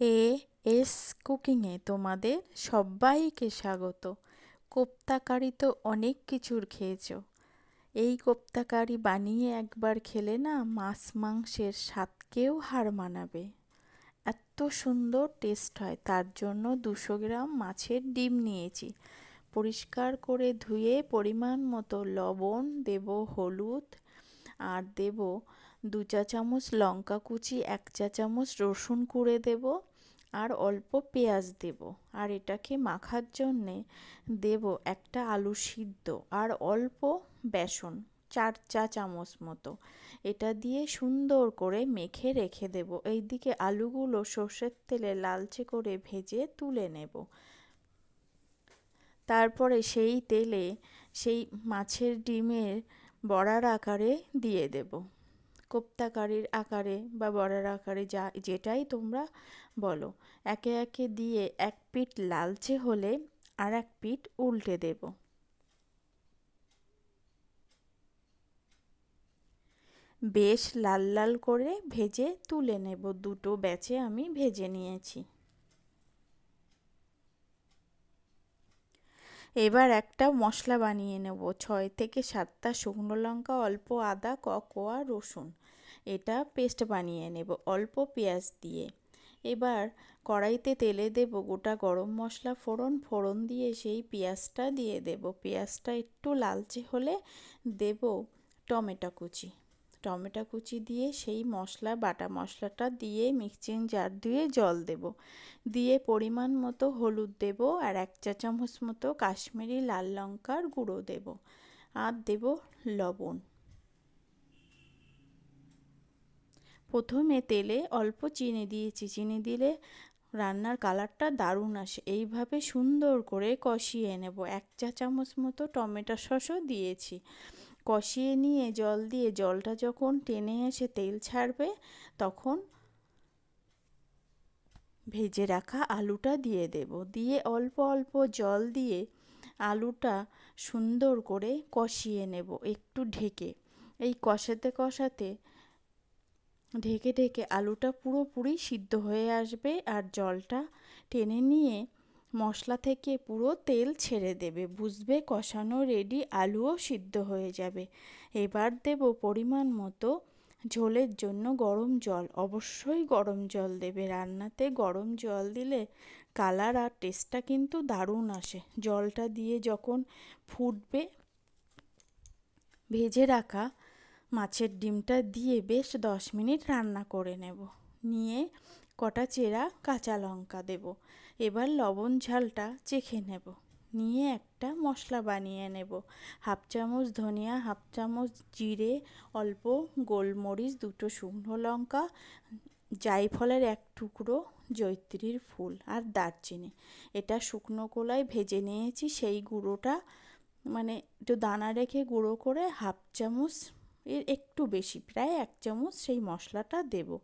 A S কুকিংয়ে তোমাদের সবাইকে স্বাগত। কোপ্তা কারি তো অনেক কিছুর খেয়েছো। এই কোপ্তা কারি বানিয়ে একবার খেলে না মাছ মাংসের স্বাদকেও হার মানাবে। এত সুন্দর টেস্ট হয়, তার জন্য দুশো গ্রাম মাছের ডিম নিয়েছি। পরিষ্কার করে ধুয়ে পরিমাণ মতো লবণ, দেব হলুদ আর দেব দু চা চামচ লঙ্কা কুচি, এক চা চামচ রসুন কুড়ে দেব আর অল্প পেঁয়াজ দেব। আর এটাকে মাখার জন্যে দেব একটা আলু সিদ্ধ আর অল্প বেসন, চার চা চামচ মতো। এটা দিয়ে সুন্দর করে মেখে রেখে দেব। এইদিকে আলুগুলো সর্ষের তেলে লালচে করে ভেজে তুলে নেব। তারপরে সেই তেলে, সেই মাছের ডিমের বড়ার আকারে দিয়ে দেব। কোপ্তা কারির আকারে বা বড়ার আকারে যা, যেটাই তোমরা বলো, একে একে দিয়ে এক পিঠ লালচে হলে আর এক পিঠ উল্টে দেব। বেশ লাল লাল করে ভেজে তুলে নেব। দুটো ব্যাচে আমি ভেজে নিয়েছি। এবার একটা মশলা বানিয়ে নেব। ছয় থেকে সাতটা শুকনো লঙ্কা, অল্প আদা ককোয়া রসুন। এটা পেস্ট বানিয়ে নেব অল্প পেঁয়াজ দিয়ে। এবার কড়াইতে তেলে দেব গোটা গরম মশলা ফোড়ন। ফোড়ন দিয়ে সেই পেঁয়াজটা দিয়ে দেব। পেঁয়াজটা একটু লালচে হলে দেব টমেটো কুচি। টমেটো কুচি দিয়ে সেই মশলা, বাটা মশলাটা দিয়ে মিক্সিং জার দিয়ে জল দেব। দিয়ে পরিমাণ মতো হলুদ দেব আর এক চা চামচ মতো কাশ্মীরি লাল লঙ্কার গুঁড়ো দেব। আর দেব লবণ। প্রথমে তেলে অল্প চিনি দিয়েছি। চিনি দিলে রান্নার কালারটা দারুণ আসে। এইভাবে সুন্দর করে কষিয়ে নেব। এক চা চামচ মতো টমেটো সসও দিয়েছি। কষিয়ে নিয়ে জল দিয়ে জলটা যখন টেনে এসে তেল ছাড়বে, তখন ভেজে রাখা আলুটা দিয়ে দেব। দিয়ে অল্প অল্প জল দিয়ে আলুটা সুন্দর করে কষিয়ে নেব একটু ঢেকে। এই কষাতে কষাতে ঢেকে ঢেকে আলুটা পুরোপুরি সিদ্ধ হয়ে আসবে আর জলটা টেনে নিয়ে মশলা থেকে পুরো তেল ছেড়ে দেবে। বুঝবে? কষানো রেডি আলুও সিদ্ধ হয়ে যাবে। এবার দেব পরিমাণ মতো ঝোলের জন্য গরম জল। অবশ্যই গরম জল দেবে। রান্নাতে গরম জল দিলে কালার আর টেস্টটা কিন্তু দারুণ আসে। জলটা দিয়ে যখন ফুটবে, ভেজে রাখা মাছের ডিমটা দিয়ে বেশ দশ মিনিট রান্না করে নেব। নিয়ে কটা চেরা কাঁচা লঙ্কা দেব। এবার লবণ ঝালটা চেখে নেব। নিয়ে একটা মশলা বানিয়ে নেব। হাফ চামচ ধনিয়া, হাফ চামচ জিরে, অল্প গোলমরিচ, দুটো শুকনো লঙ্কা, জায়ফলের এক টুকরো জৈত্রীর ফুল আর দারচিনি। এটা শুকনো কলায় ভেজে নিয়েছি, সেই গুঁড়োটা মানে একটু দানা রেখে গুঁড়ো করে হাফ চামচ এর একটু বেশি, প্রায় এক চামচ সেই মশলাটা দেব।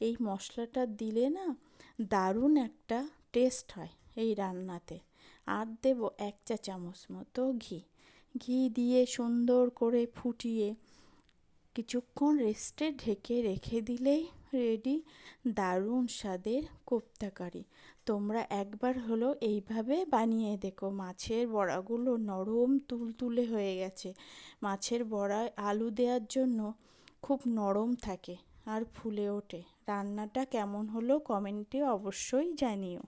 এই মশলাটা দিলে না দারুণ একটা টেস্ট হয় এই রান্নাতে। আর দেব এক চা চামচ মতো ঘি। ঘি দিয়ে সুন্দর করে ফুটিয়ে কিছুক্ষণ রেস্টে ঢেকে রেখে দিলেই রেডি দারুণ স্বাদের কোপ্তা কারি। তোমরা একবার হলো এইভাবে বানিয়ে দেখো। মাছের বড়াগুলো নরম তুলতুলে হয়ে গেছে। মাছের বড়ায় আলু দেওয়ার জন্য খুব নরম থাকে আর ফুলে ওঠে। রান্নাটা কেমন হলো কমেন্টে অবশ্যই জানিও।